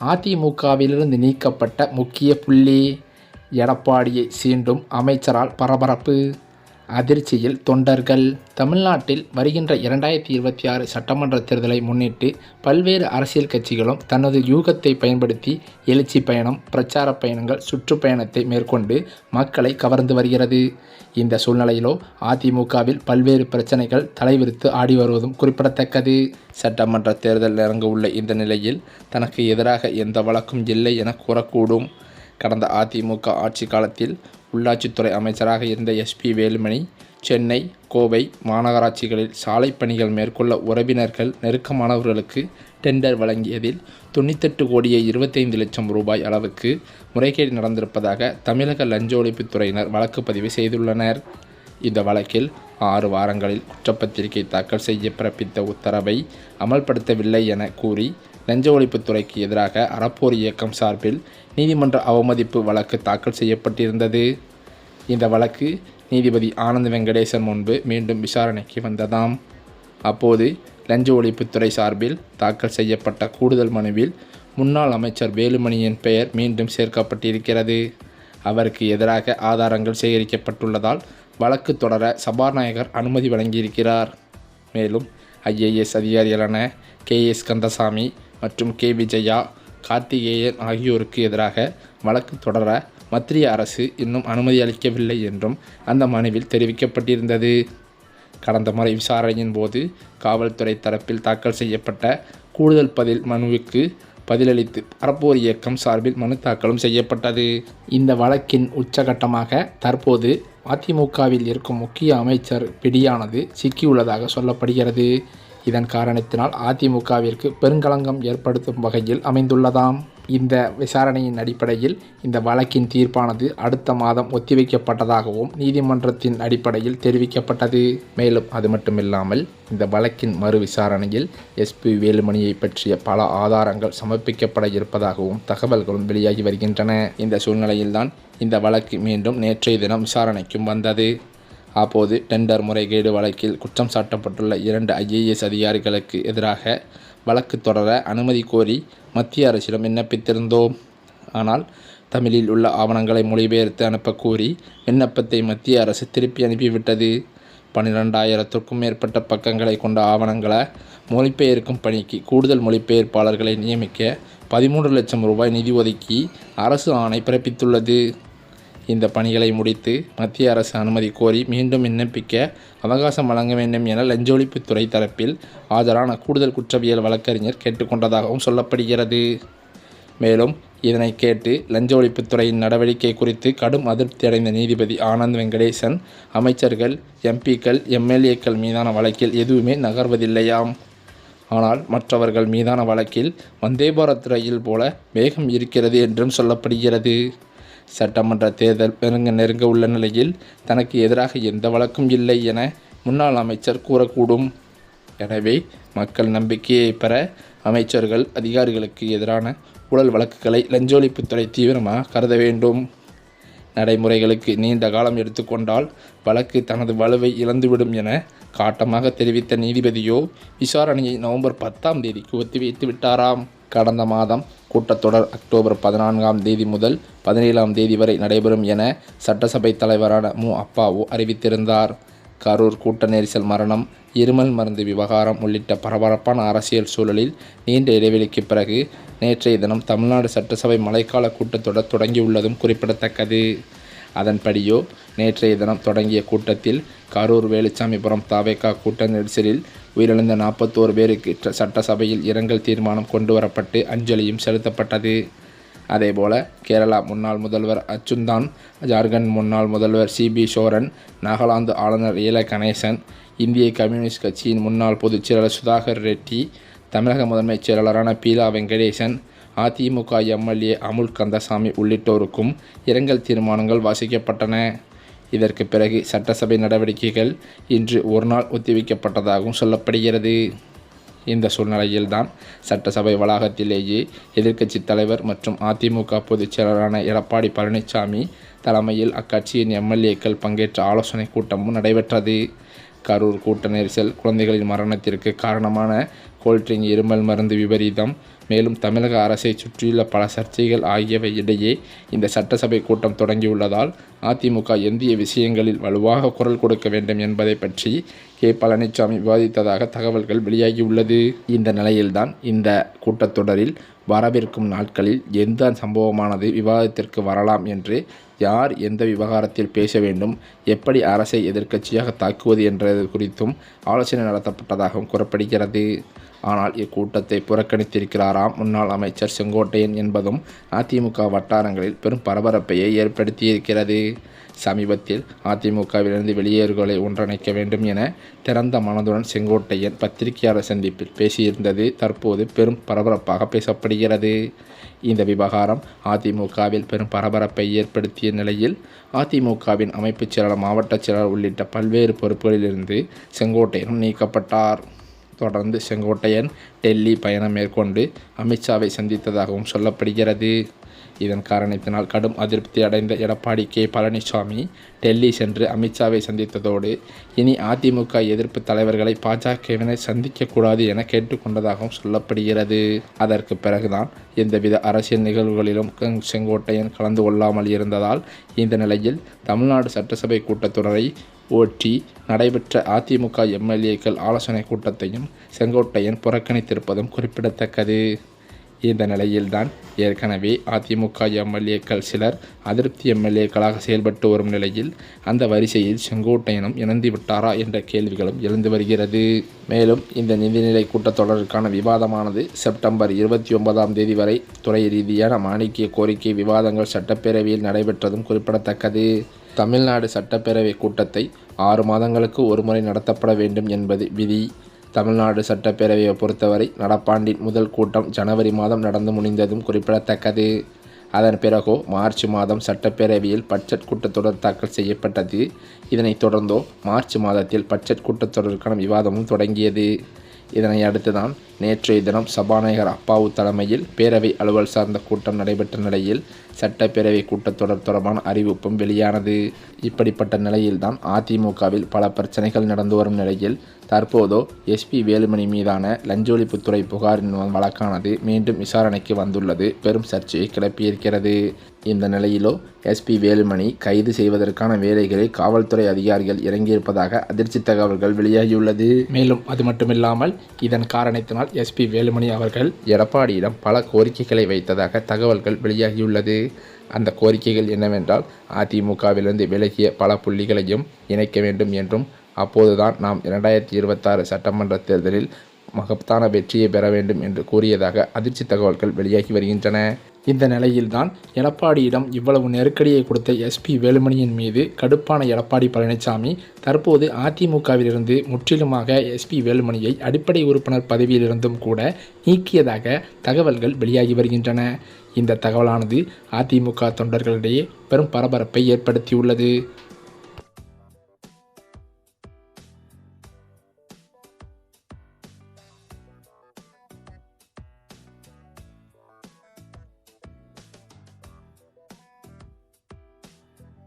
அதிமுகவிலிருந்து நீக்கப்பட்ட முக்கிய புள்ளி எடப்பாடியை சீண்டும் அமைச்சரால் பரபரப்பு. அதிர்ச்சியில் தொண்டர்கள். தமிழ்நாட்டில் வருகின்ற இரண்டாயிரத்தி இருபத்தி ஆறு சட்டமன்ற தேர்தலை முன்னிட்டு பல்வேறு அரசியல் கட்சிகளும் தனது யூகத்தை பயன்படுத்தி எழுச்சி பயணம் பிரச்சார பயணங்கள் சுற்றுப்பயணத்தை மேற்கொண்டு மக்களை கவர்ந்து வருகிறது. இந்த சூழ்நிலையிலோ அதிமுகவில் பல்வேறு பிரச்சனைகள் தலைவிரித்து ஆடி வருவதும் குறிப்பிடத்தக்கது. சட்டமன்ற தேர்தல் இறங்க உள்ள இந்த நிலையில் தனக்கு எதிராக எந்த வழக்கும் இல்லை என கூறக்கூடும். கடந்த அதிமுக ஆட்சி காலத்தில் உள்ளாட்சித்துறை அமைச்சராக இருந்த எஸ்பி வேலுமணி சென்னை கோவை மாநகராட்சிகளில் சாலை பணிகள் மேற்கொள்ள உறவினர்கள் நெருக்கமானவர்களுக்கு டெண்டர் வழங்கியதில் தொண்ணூத்தெட்டு கோடியே இருபத்தைந்து லட்சம் ரூபாய் அளவுக்கு முறைகேடு நடந்திருப்பதாக தமிழக லஞ்ச ஒழிப்புத்துறையினர் வழக்கு பதிவு செய்துள்ளனர். இந்த வழக்கில் ஆறு வாரங்களில் குற்றப்பத்திரிகை தாக்கல் செய்ய பிறப்பித்த உத்தரவை அமல்படுத்தவில்லை என கூறி லஞ்ச ஒழிப்புத்துறைக்கு எதிராக அறப்போர் இயக்கம் சார்பில் நீதிமன்ற அவமதிப்பு வழக்கு தாக்கல் செய்யப்பட்டிருந்தது. இந்த வழக்கு நீதிபதி ஆனந்த் வெங்கடேசன் முன்பு மீண்டும் விசாரணைக்கு வந்ததாம். அப்போது லஞ்ச ஒழிப்புத்துறை சார்பில் தாக்கல் செய்யப்பட்ட கூடுதல் மனுவில் முன்னாள் அமைச்சர் வேலுமணியின் பெயர் மீண்டும் சேர்க்கப்பட்டிருக்கிறது. அவருக்கு எதிராக ஆதாரங்கள் சேகரிக்கப்பட்டுள்ளதால் வழக்கு தொடர சபாநாயகர் அனுமதி வழங்கியிருக்கிறார். மேலும் ஐஏஎஸ் அதிகாரிகளான கே எஸ் கந்தசாமி மற்றும் கே விஜயா கார்த்திகேயன் ஆகியோருக்கு எதிராக வழக்கு தொடர மத்திய அரசு இன்னும் அனுமதி அளிக்கவில்லை என்றும் அந்த மனுவில் தெரிவிக்கப்பட்டிருந்தது. கடந்த முறை விசாரணையின் போது காவல்துறை தரப்பில் தாக்கல் செய்யப்பட்ட கூடுதல் பதில் மனுவுக்கு பதிலளித்து பரப்போர் இயக்கம் சார்பில் மனு தாக்கலும் செய்யப்பட்டது. இந்த வழக்கின் உச்சகட்டமாக தற்போது அதிமுகவில் இருக்கும் முக்கிய அமைச்சர் பிடியானது சிக்கியுள்ளதாக சொல்லப்படுகிறது. இதன் காரணத்தினால் அதிமுகவிற்கு பெருங்களங்கம் ஏற்படுத்தும் வகையில் அமைந்துள்ளதாம். இந்த விசாரணையின் அடிப்படையில் இந்த வழக்கின் தீர்ப்பானது அடுத்த மாதம் ஒத்திவைக்கப்பட்டதாகவும் நீதிமன்றத்தின் அடிப்படையில் தெரிவிக்கப்பட்டது. மேலும் அது மட்டுமில்லாமல் இந்த வழக்கின் மறு விசாரணையில் எஸ்பி வேலுமணியை பற்றிய பல ஆதாரங்கள் சமர்ப்பிக்கப்பட இருப்பதாகவும் தகவல்களும் வெளியாகி வருகின்றன. இந்த சூழ்நிலையில்தான் இந்த வழக்கு மீண்டும் நேற்றைய தினம் விசாரணைக்கும் வந்தது. அப்போது டெண்டர் முறைகேடு வழக்கில் குற்றம் சாட்டப்பட்டுள்ள இரண்டு ஐஏஎஸ் அதிகாரிகளுக்கு எதிராக வழக்கு தொடர அனுமதி கோரி மத்திய அரசிடம் விண்ணப்பித்திருந்தோம். ஆனால் தமிழில் உள்ள ஆவணங்களை மொழிபெயர்த்து அனுப்ப கோரி விண்ணப்பத்தை மத்திய அரசு திருப்பி அனுப்பிவிட்டது. பன்னிரெண்டாயிரத்திற்கும் மேற்பட்ட பக்கங்களை கொண்ட ஆவணங்களை மொழிபெயர்க்கும் பணிக்கு கூடுதல் மொழிபெயர்ப்பாளர்களை நியமிக்க பதிமூன்று லட்சம் ரூபாய் நிதி ஒதுக்கி அரசு ஆணை பிறப்பித்துள்ளது. இந்த பணிகளை முடித்து மத்திய அரசு அனுமதி கோரி மீண்டும் விண்ணப்பிக்க அவகாசம் வழங்க வேண்டும் என லஞ்ச ஒழிப்புத்துறை தரப்பில் ஆஜரான கூடுதல் குற்றவியல் வழக்கறிஞர் கேட்டுக்கொண்டதாகவும் சொல்லப்படுகிறது. மேலும் இதனை கேட்டு லஞ்ச ஒழிப்புத்துறையின் நடவடிக்கை குறித்து கடும் அதிருப்தி அடைந்த நீதிபதி ஆனந்த் வெங்கடேசன் அமைச்சர்கள் எம்பிக்கள் எம்எல்ஏக்கள் மீதான வழக்கில் எதுவுமே நகர்வதில்லையாம். ஆனால் மற்றவர்கள் மீதான வழக்கில் வந்தே பாரத் ரயில் போல வேகம் இருக்கிறது என்றும் சொல்லப்படுகிறது. சட்டமன்ற தேர்தல் நெருங்க நெருங்க உள்ள நிலையில் தனக்கு எதிராக எந்த வழக்கும் இல்லை என முன்னாள் அமைச்சர் கூறக்கூடும். எனவே மக்கள் நம்பிக்கையை பெற அமைச்சர்கள் அதிகாரிகளுக்கு எதிரான ஊழல் வழக்குகளை லஞ்சோழிப்புத்துறை தீவிரமாக கருத வேண்டும். நடைமுறைகளுக்கு நீண்ட காலம் எடுத்துக்கொண்டால் வழக்கு தனது வலுவை இழந்துவிடும் என காட்டமாக தெரிவித்த நீதிபதியோ விசாரணையை நவம்பர் பத்தாம் தேதிக்கு ஒத்திவைத்து விட்டாராம். கடந்த மாதம் கூட்டத்தொடர் அக்டோபர் பதினான்காம் தேதி முதல் பதினேழாம் தேதி வரை நடைபெறும் என சட்டசபை தலைவரான மு. அப்பாவு அறிவித்திருந்தார். கரூர் கூட்ட நெரிசல் மரணம் இருமல் மருந்து விவகாரம் உள்ளிட்ட பரபரப்பான அரசியல் சூழலில் நீண்ட இடைவெளிக்கு பிறகு நேற்றைய தினம் தமிழ்நாடு சட்டசபை மழைக்கால கூட்டத்தொடர் தொடங்கியுள்ளதும் குறிப்பிடத்தக்கது. அதன்படியோ நேற்றைய தினம் தொடங்கிய கூட்டத்தில் கரூர் வேலுச்சாமிபுரம் தாவேக்கா கூட்ட நெரிசலில் உயிரிழந்த நாற்பத்தோரு பேருக்கு சட்டசபையில் இரங்கல் தீர்மானம் கொண்டு வரப்பட்டு அஞ்சலியும் செலுத்தப்பட்டது. அதேபோல கேரளா முன்னாள் முதல்வர் அச்சுந்தான் ஜார்க்கண்ட் முன்னாள் முதல்வர் சிபி சோரன் நாகாலாந்து ஆளுநர் ஏல கணேசன் இந்திய கம்யூனிஸ்ட் கட்சியின் முன்னாள் பொதுச் செயலாளர் சுதாகர் ரெட்டி தமிழக முதன்மைச் செயலாளரான பீலா வெங்கடேசன் அதிமுக எம்எல்ஏ அமுல் கந்தசாமி உள்ளிட்டோருக்கும் இரங்கல் தீர்மானங்கள் வாசிக்கப்பட்டன. இதற்கு பிறகு சட்டசபை நடவடிக்கைகள் இன்று ஒரு நாள் ஒத்திவைக்கப்பட்டதாகவும் சொல்லப்படுகிறது. இந்த சூழ்நிலையில்தான் சட்டசபை வளாகத்திலேயே எதிர்க்கட்சி தலைவர் மற்றும் அதிமுக பொதுச் செயலரான எடப்பாடி பழனிசாமி தலைமையில் அக்கட்சியின் எம்எல்ஏக்கள் பங்கேற்ற ஆலோசனை கூட்டமும் நடைபெற்றது. கரூர் கூட்ட நெரிசல் குழந்தைகளின் மரணத்திற்கு காரணமான கோல்ட்ரிங் இருமல் மருந்து விபரீதம். மேலும் தமிழக அரசை சுற்றியுள்ள பல சர்ச்சைகள் ஆகியவை இடையே இந்த சட்டசபை கூட்டம் தொடங்கியுள்ளதால் அதிமுக எந்திய விஷயங்களில் வலுவாக குரல் கொடுக்க வேண்டும் என்பதை பற்றி கே. பழனிசாமி விவாதித்ததாக தகவல்கள் வெளியாகியுள்ளது. இந்த நிலையில்தான் இந்த கூட்டத்தொடரில் வரவிருக்கும் நாட்களில் எந்த சம்பவமானது விவாதத்திற்கு வரலாம் என்று யார் எந்த விவகாரத்தில் பேச வேண்டும் எப்படி அரசை எதிர்க்கட்சியாக தாக்குவது என்றது குறித்தும் ஆலோசனை நடத்தப்பட்டதாகவும் கூறப்படுகிறது. ஆனால் இக்கூட்டத்தை புறக்கணித்திருக்கிறாராம். முன்னாள் அமைச்சர் செங்கோட்டையன் என்பதும் அதிமுக வட்டாரங்களில் பெரும் பரபரப்பையை ஏற்படுத்தியிருக்கிறது. சமீபத்தில் அதிமுகவிலிருந்து வெளியேறுகளை ஒன்றிணைக்க வேண்டும் என திறந்த மனதுடன் செங்கோட்டையன் பத்திரிகையாளர் சந்திப்பில் பேசியிருந்தது. தற்போது பெரும் பரபரப்பாக பேசப்படுகிறது. இந்த விவகாரம் அதிமுகவில் பெரும் பரபரப்பை ஏற்படுத்திய நிலையில் அதிமுகவின் அமைப்புச் செயலாளர் மாவட்ட செயலாளர் உள்ளிட்ட பல்வேறு பொறுப்புகளிலிருந்து செங்கோட்டையனும் நீக்கப்பட்டார். தொடர்ந்து செங்கோட்டையன் டெல்லி பயணம் மேற்கொண்டு அமித்ஷாவை சந்தித்ததாகவும் சொல்லப்படுகிறது. இதன் காரணத்தினால் கடும் அதிருப்தி அடைந்த எடப்பாடி கே. பழனிசாமி டெல்லி சென்று அமித்ஷாவை சந்தித்ததோடு இனி அதிமுக எதிர்ப்பு தலைவர்களை பாஜகவினர் சந்திக்கக்கூடாது என கேட்டுக்கொண்டதாகவும் சொல்லப்படுகிறது. அதற்கு பிறகுதான் எந்தவித அரசியல் நிகழ்வுகளிலும் செங்கோட்டையன் கலந்து கொள்ளாமல் இருந்ததால் இந்த நிலையில் தமிழ்நாடு சட்டசபை கூட்டத்தொடரை ஓட்டி நடைபெற்ற அதிமுக எம்எல்ஏக்கள் ஆலோசனை கூட்டத்தையும் செங்கோட்டையன் புறக்கணித்திருப்பதும் குறிப்பிடத்தக்கது. இந்த நிலையில்தான் ஏற்கனவே அதிமுக எம்எல்ஏக்கள் சிலர் அதிருப்தி எம்எல்ஏக்களாக செயல்பட்டு வரும் நிலையில் அந்த வரிசையில் செங்கோட்டையனும் இணைந்து விட்டாரா என்ற கேள்விகளும் எழுந்து வருகிறது. மேலும் இந்த நிதிநிலை கூட்டத்தொடருக்கான விவாதமானது செப்டம்பர் இருபத்தி ஒன்பதாம் தேதி வரை துறை ரீதியான மாணிக்கிய கோரிக்கை விவாதங்கள் சட்டப்பேரவையில் நடைபெற்றதும் குறிப்பிடத்தக்கது. தமிழ்நாடு சட்டப்பேரவை கூட்டத்தை ஆறு மாதங்களுக்கு ஒருமுறை நடத்தப்பட வேண்டும் என்பது விதி. தமிழ்நாடு சட்டப்பேரவையை பொறுத்தவரை நடப்பாண்டின் முதல் கூட்டம் ஜனவரி மாதம் நடந்து முடிந்ததும் குறிப்பிடத்தக்கது. அதன் பிறகோ மார்ச் மாதம் சட்டப்பேரவையில் பட்ஜெட் கூட்டத்தொடர் தாக்கல் செய்யப்பட்டது. இதனைத் தொடர்ந்தோ மார்ச் மாதத்தில் பட்ஜெட் கூட்டத்தொடருக்கான விவாதமும் தொடங்கியது. இதனை அடுத்துதான் நேற்றைய தினம் சபாநாயகர் அப்பாவு தலைமையில் பேரவை அலுவல் சார்ந்த கூட்டம் நடைபெற்ற நிலையில் சட்டப்பேரவை கூட்டத்தொடர் தொடர்பான அறிவிப்பும் வெளியானது. இப்படிப்பட்ட நிலையில்தான் அதிமுகவில் பல பிரச்சனைகள் நடந்து வரும் நிலையில் தற்போதோ எஸ்பி வேலுமணி மீதான லஞ்ச ஒழிப்புத்துறை புகாரின் வழக்கானது மீண்டும் விசாரணைக்கு வந்துள்ளது. பெரும் சர்ச்சையை கிளப்பியிருக்கிறது இந்த நிலையிலோ எஸ்பி வேலுமணி கைது செய்வதற்கான வேலைகளில் காவல்துறை அதிகாரிகள் இறங்கியிருப்பதாக அதிர்ச்சி தகவல்கள் வெளியாகியுள்ளது. மேலும் அது மட்டுமில்லாமல் இதன் காரணத்தினால் எஸ்பி வேலுமணி அவர்கள் எடப்பாடியிடம் பல கோரிக்கைகளை வைத்ததாக தகவல்கள் வெளியாகியுள்ளது. அந்த கோரிக்கைகள் என்னவென்றால் அதிமுகவிலிருந்து விலகிய பல புள்ளிகளையும் இணைக்க வேண்டும் என்றும் அப்போதுதான் நாம் இரண்டாயிரத்தி இருபத்தாறு சட்டமன்ற தேர்தலில் மகத்தான வெற்றியை பெற வேண்டும் என்று கூறியதாக அதிர்ச்சி தகவல்கள் வெளியாகி வருகின்றன. இந்த நிலையில்தான் எடப்பாடியிடம் இவ்வளவு நெருக்கடியை கொடுத்த எஸ்பி வேலுமணியின் மீது கடுப்பான எடப்பாடி பழனிசாமி தற்போது அதிமுகவிலிருந்து முற்றிலுமாக எஸ்பி வேலுமணியை அடிப்படை உறுப்பினர் பதவியிலிருந்தும் கூட நீக்கியதாக தகவல்கள் வெளியாகி வருகின்றன. இந்த தகவலானது அதிமுக தொண்டர்களிடையே பெரும் பரபரப்பை ஏற்படுத்தியுள்ளது.